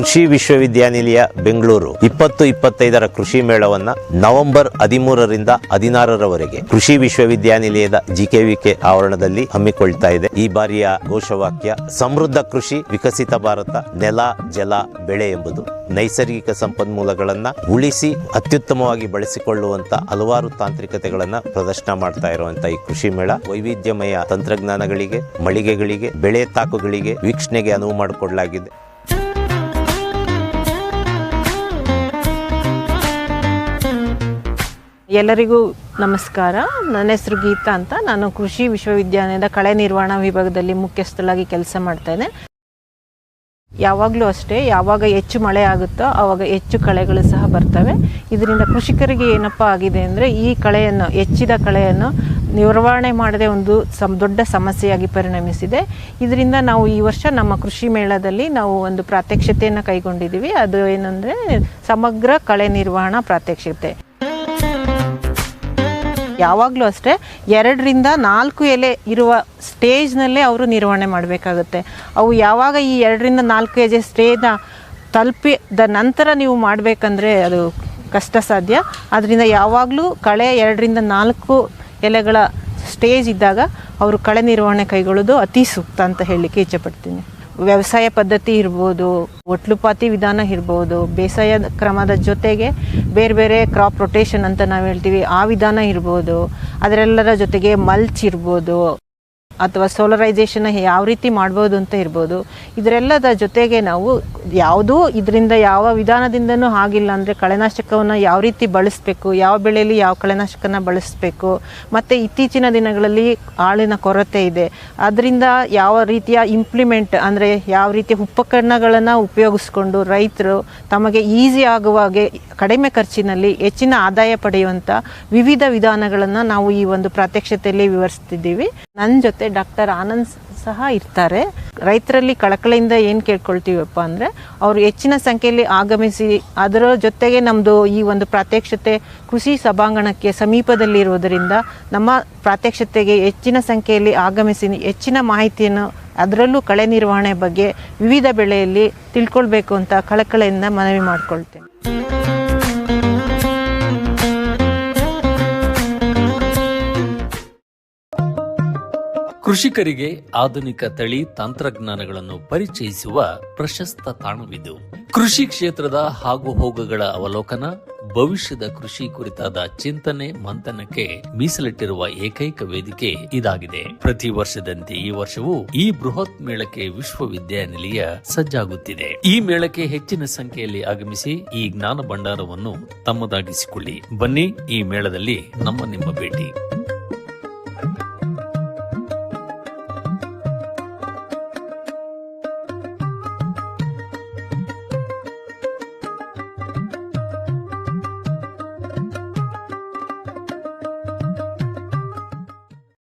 ಕೃಷಿ ವಿಶ್ವವಿದ್ಯಾನಿಲಯ, ಬೆಂಗಳೂರು. ಇಪ್ಪತ್ತು ಇಪ್ಪತ್ತೈದರ ಕೃಷಿ ಮೇಳವನ್ನ ನವೆಂಬರ್ ಹದಿಮೂರರಿಂದ ಹದಿನಾರರವರೆಗೆ ಕೃಷಿ ವಿಶ್ವವಿದ್ಯಾನಿಲಯದ ಜಿಕೆವಿಕೆ ಆವರಣದಲ್ಲಿ ಹಮ್ಮಿಕೊಳ್ತಾ ಇದೆ. ಈ ಬಾರಿಯ ಘೋಷವಾಕ್ಯ, ಸಮೃದ್ಧ ಕೃಷಿ, ವಿಕಸಿತ ಭಾರತ, ನೆಲ, ಜಲ, ಬೆಳೆ ಎಂಬುದು ನೈಸರ್ಗಿಕ ಸಂಪನ್ಮೂಲಗಳನ್ನ ಉಳಿಸಿ ಅತ್ಯುತ್ತಮವಾಗಿ ಬಳಸಿಕೊಳ್ಳುವಂತ ಹಲವಾರು ತಾಂತ್ರಿಕತೆಗಳನ್ನ ಪ್ರದರ್ಶನ ಮಾಡ್ತಾ ಇರುವಂತ ಈ ಕೃಷಿ ಮೇಳ ವೈವಿಧ್ಯಮಯ ತಂತ್ರಜ್ಞಾನಗಳಿಗೆ, ಮಳಿಗೆಗಳಿಗೆ, ಬೆಳೆ ತಾಕುಗಳಿಗೆ ವೀಕ್ಷಣೆಗೆ ಅನುವು ಮಾಡಿಕೊಡಲಾಗಿದೆ. ಎಲ್ಲರಿಗೂ ನಮಸ್ಕಾರ. ನನ್ನ ಹೆಸರು ಗೀತಾ ಅಂತ. ನಾನು ಕೃಷಿ ವಿಶ್ವವಿದ್ಯಾಲಯದ ಕಳೆ ನಿರ್ವಹಣಾ ವಿಭಾಗದಲ್ಲಿ ಮುಖ್ಯಸ್ಥಳಾಗಿ ಕೆಲಸ ಮಾಡ್ತಾ ಯಾವಾಗಲೂ ಅಷ್ಟೇ, ಯಾವಾಗ ಹೆಚ್ಚು ಮಳೆ ಆಗುತ್ತೋ ಆವಾಗ ಹೆಚ್ಚು ಕಳೆಗಳು ಸಹ ಬರ್ತವೆ. ಇದರಿಂದ ಕೃಷಿಕರಿಗೆ ಏನಪ್ಪ ಆಗಿದೆ ಅಂದರೆ, ಈ ಕಳೆಯನ್ನು, ಹೆಚ್ಚಿದ ಕಳೆಯನ್ನು ನಿರ್ವಹಣೆ ಮಾಡದೆ ಒಂದು ಸಮ್, ದೊಡ್ಡ ಸಮಸ್ಯೆಯಾಗಿ ಪರಿಣಮಿಸಿದೆ. ಇದರಿಂದ ನಾವು ಈ ವರ್ಷ ನಮ್ಮ ಕೃಷಿ ಮೇಳದಲ್ಲಿ ನಾವು ಒಂದು ಪ್ರಾತ್ಯಕ್ಷತೆಯನ್ನು ಕೈಗೊಂಡಿದ್ದೀವಿ. ಅದು ಏನಂದರೆ, ಸಮಗ್ರ ಕಳೆ ನಿರ್ವಹಣಾ ಪ್ರಾತ್ಯಕ್ಷತೆ. ಯಾವಾಗಲೂ ಅಷ್ಟೇ ಎರಡರಿಂದ ನಾಲ್ಕು ಎಲೆ ಇರುವ ಸ್ಟೇಜ್ನಲ್ಲೇ ಅವರು ನಿರ್ವಹಣೆ ಮಾಡಬೇಕಾಗುತ್ತೆ. ಅವು ಯಾವಾಗ ಈ ಎರಡರಿಂದ ನಾಲ್ಕು ಎಜೆ ಸ್ಟೇಜ್ನ ತಲುಪಿದ ನಂತರ ನೀವು ಮಾಡಬೇಕಂದ್ರೆ ಅದು ಕಷ್ಟ ಸಾಧ್ಯ ಆದ್ದರಿಂದ ಯಾವಾಗಲೂ ಕಳೆ ಎರಡರಿಂದ ನಾಲ್ಕು ಎಲೆಗಳ ಸ್ಟೇಜ್ ಇದ್ದಾಗ ಅವರು ಕಳೆ ನಿರ್ವಹಣೆ ಕೈಗೊಳ್ಳೋದು ಅತಿ ಸೂಕ್ತ ಅಂತ ಹೇಳಲಿಕ್ಕೆ ಇಚ್ಛೆಪಡ್ತೀನಿ. ವ್ಯವಸಾಯ ಪದ್ಧತಿ ಇರ್ಬೋದು, ಒಟ್ಲುಪಾತಿ ವಿಧಾನ ಇರ್ಬೋದು, ಬೇಸಾಯ ಕ್ರಮದ ಜೊತೆಗೆ ಬೇರೆ ಬೇರೆ ಕ್ರಾಪ್ ರೊಟೇಷನ್ ಅಂತ ನಾವು ಹೇಳ್ತೀವಿ. ಆ ವಿಧಾನ ಇರ್ಬೋದು, ಅದರೆಲ್ಲರ ಜೊತೆಗೆ ಮಲ್ಚ್ ಇರ್ಬೋದು ಅಥವಾ ಸೋಲರೈಸೇಷನ್ ಯಾವ ರೀತಿ ಮಾಡ್ಬೋದು ಅಂತ ಇರ್ಬೋದು, ಇದರೆಲ್ಲದ ಜೊತೆಗೆ ನಾವು ಯಾವುದೂ ಇದರಿಂದ ಯಾವ ವಿಧಾನದಿಂದನೂ ಆಗಿಲ್ಲ ಅಂದರೆ ಕಳೆನಾಶಕವನ್ನು ಯಾವ ರೀತಿ ಬಳಸಬೇಕು, ಯಾವ ಬೆಳೆಯಲ್ಲಿ ಯಾವ ಕಳೆನಾಶಕನ ಬಳಸಬೇಕು, ಮತ್ತು ಇತ್ತೀಚಿನ ದಿನಗಳಲ್ಲಿ ಆಳಿನ ಕೊರತೆ ಇದೆ. ಅದರಿಂದ ಯಾವ ರೀತಿಯ ಇಂಪ್ಲಿಮೆಂಟ್ ಅಂದರೆ ಯಾವ ರೀತಿಯ ಉಪಕರಣಗಳನ್ನು ಉಪಯೋಗಿಸ್ಕೊಂಡು ರೈತರು ತಮಗೆ ಈಸಿ ಆಗುವ ಹಾಗೆ ಕಡಿಮೆ ಖರ್ಚಿನಲ್ಲಿ ಹೆಚ್ಚಿನ ಆದಾಯ ಪಡೆಯುವಂಥ ವಿವಿಧ ವಿಧಾನಗಳನ್ನು ನಾವು ಈ ಒಂದು ಪ್ರಾತ್ಯಕ್ಷತೆಯಲ್ಲಿ ವಿವರಿಸ್ತಿದ್ದೀವಿ. ನನ್ನ ಜೊತೆ ಡಾಕ್ಟರ್ ಆನಂದ್ ಸಹ ಇರ್ತಾರೆ. ರೈತರಲ್ಲಿ ಕಳಕಳಿಯಿಂದ ಏನು ಕೇಳ್ಕೊಳ್ತೀವಪ್ಪ ಅಂದರೆ, ಅವರು ಹೆಚ್ಚಿನ ಸಂಖ್ಯೆಯಲ್ಲಿ ಆಗಮಿಸಿ, ಅದರ ಜೊತೆಗೆ ನಮ್ಮದು ಈ ಒಂದು ಪ್ರಾತ್ಯಕ್ಷತೆ ಕೃಷಿ ಸಭಾಂಗಣಕ್ಕೆ ಸಮೀಪದಲ್ಲಿರುವುದರಿಂದ ನಮ್ಮ ಪ್ರಾತ್ಯಕ್ಷತೆಗೆ ಹೆಚ್ಚಿನ ಸಂಖ್ಯೆಯಲ್ಲಿ ಆಗಮಿಸಿ, ಹೆಚ್ಚಿನ ಮಾಹಿತಿಯನ್ನು ಅದರಲ್ಲೂ ಕಳೆ ನಿರ್ವಹಣೆ ಬಗ್ಗೆ ವಿವಿಧ ಬೆಳೆಯಲ್ಲಿ ತಿಳ್ಕೊಳ್ಬೇಕು ಅಂತ ಕಳಕಳಿಯಿಂದ ಮನವಿ ಮಾಡ್ಕೊಳ್ತೇನೆ. ಕೃಷಿಕರಿಗೆ ಆಧುನಿಕ ತಳಿ ತಂತ್ರಜ್ಞಾನಗಳನ್ನು ಪರಿಚಯಿಸುವ ಪ್ರಶಸ್ತ ತಾಣವಿದು. ಕೃಷಿ ಕ್ಷೇತ್ರದ ಹಾಗೂ ಹೋಗುಗಳ ಅವಲೋಕನ, ಭವಿಷ್ಯದ ಕೃಷಿ ಕುರಿತಾದ ಚಿಂತನೆ ಮಂಥನಕ್ಕೆ ಮೀಸಲಿಟ್ಟಿರುವ ಏಕೈಕ ವೇದಿಕೆ ಇದಾಗಿದೆ. ಪ್ರತಿ ವರ್ಷದಂತೆ ಈ ವರ್ಷವೂ ಈ ಬೃಹತ್ ಮೇಳಕ್ಕೆ ವಿಶ್ವವಿದ್ಯಾನಿಲಯ ಸಜ್ಜಾಗುತ್ತಿದೆ. ಈ ಮೇಳಕ್ಕೆ ಹೆಚ್ಚಿನ ಸಂಖ್ಯೆಯಲ್ಲಿ ಆಗಮಿಸಿ ಈ ಜ್ಞಾನ ಭಂಡಾರವನ್ನು ತಮ್ಮದಾಗಿಸಿಕೊಳ್ಳಿ. ಬನ್ನಿ ಈ ಮೇಳದಲ್ಲಿ ನಮ್ಮ ನಿಮ್ಮ ಭೇಟಿ.